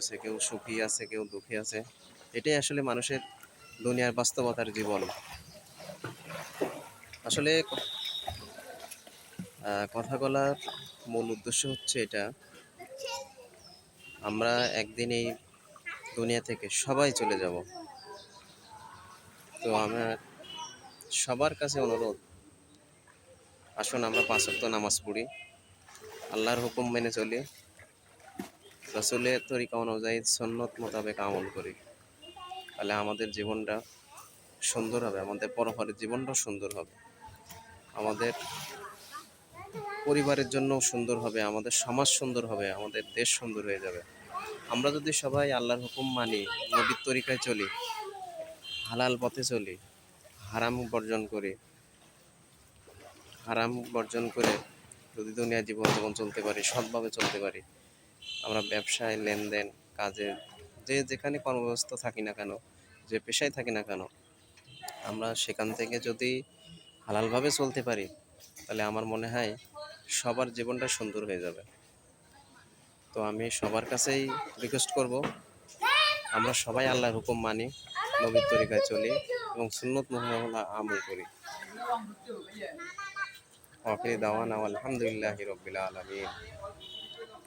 আছে কেউ সুখী আছে, কেউ দুঃখী আছে। এটাই আসলে মানুষের দুনিয়ার বাস্তবতার জীবন। আসলে কথা বলার মূল উদ্দেশ্য হচ্ছে এটা। আমরা একদিন এই দুনিয়া থেকে সবাই চলে যাব। তো আমার সবার কাছে অনুরোধ, আসুন আমরা পাঁচ ওয়াক্ত নামাজ পড়ি। আল্লাহর হুকুম মেনে চলি। রসুলের তরিকা অনুযায়ী সন্ন্যত মোতাবেক আমল করি। তাহলে আমাদের জীবনটা সুন্দর হবে, আমাদের পরপরের জীবনটাও সুন্দর হবে। আমাদের পরিবারের জন্য সুন্দর হবে, আমাদের সমাজ সুন্দর হবে, আমাদের দেশ সুন্দর হয়ে যাবে। আমরা যদি সবাই আল্লাহর হুকুম মানি, নবীর তরিকায় চলি, হালাল পথে চলি, হারাম বর্জন করি, হারাম বর্জন করে যদি দুনিয়া জীবন জীবন চলতে পারি, সৎভাবে চলতে পারি আমরা ব্যবসায় লেনদেন কাজে যে যেখানে কর্মব্যস্ত থাকি না কেন, যে পেশায় থাকি না কেন, আমরা সেখান থেকে যদি হালালভাবে চলতে পারি, তাহলে আমার মনে হয় সবার জীবনটা সুন্দর হয়ে যাবে। তো আমি সবার কাছেই রিকোয়েস্ট করব, আমরা সবাই আল্লাহর হুকুম মানি, নবীর তরিকায় চলি এবং সুন্নত মোহাম্মদ আমল করি। আখিরি দাওয়ানা আলহামদুলিল্লাহি রব্বিল আলামিন।